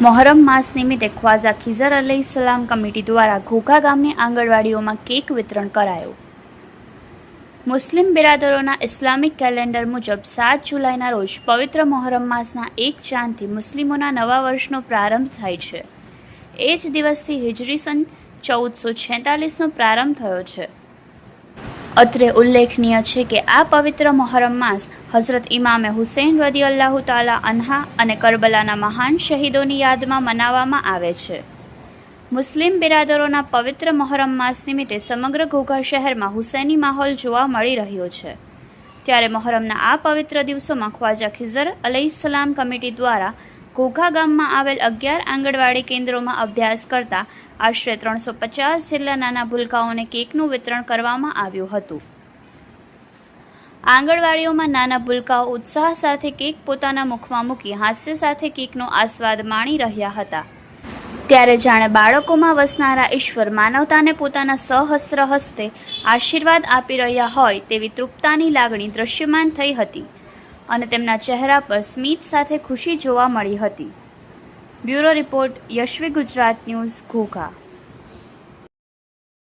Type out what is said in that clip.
મોહરમ માસ નિમિત્તે ખ્વાઝા ખિઝર અલી સલામ કમિટી દ્વારા ઘોઘા ગામની આંગણવાડીઓમાં કેક વિતરણ કરાયું. મુસ્લિમ બિરાદરોના ઇસ્લામિક કેલેન્ડર મુજબ સાત જુલાઈના રોજ પવિત્ર મોહરમ માસના એક ચાંદથી મુસ્લિમોના નવા વર્ષનો પ્રારંભ થાય છે. એ જ દિવસથી હિજરી સન ચૌદસો છેતાલીસનો પ્રારંભ થયો છે. અત્રે ઉલ્લેખનીય છે કે આ પવિત્ર મોહરમ માસ હઝરત ઇમામે હુસૈન રદી અલ્લાહુ તાલા અન્હા અને કરબલાના મહાન શહીદોની યાદમાં મનાવવામાં આવે છે. મુસ્લિમ બિરાદરોના પવિત્ર મોહરમ માસ નિમિત્તે સમગ્ર ઘોઘા શહેરમાં હુસૈની માહોલ જોવા મળી રહ્યો છે. ત્યારે મોહરમના આ પવિત્ર દિવસોમાં ખ્વાજા ખિઝર અલૈહિસ્સલામ કમિટી દ્વારા ઘોઘા ગામમાં આવેલ અગિયાર આંગણવાડી કેન્દ્રોમાં અભ્યાસ કરતા આશરે ત્રણસો પચાસ જેટલા નાના ભૂલકાઓને કેકનું વિતરણ કરવામાં આવ્યું હતું. આંગણવાડીઓમાં નાના ભૂલકાઓ ઉત્સાહ સાથે કેક પોતાના મુખમાં મૂકી હાસ્ય સાથે કેકનો આસ્વાદ માણી રહ્યા હતા. ત્યારે જાણે બાળકોમાં વસનારા ઈશ્વર માનવતાને પોતાના સહસ્ર હસ્તે આશીર્વાદ આપી રહ્યા હોય તેવી તૃપ્તાની લાગણી દૃશ્યમાન થઈ હતી. અને તેમના ચહેરા પર સ્મિત સાથે ખુશી જોવા મળી હતી. Bureau report Yashvi Gujarat news Ghogha.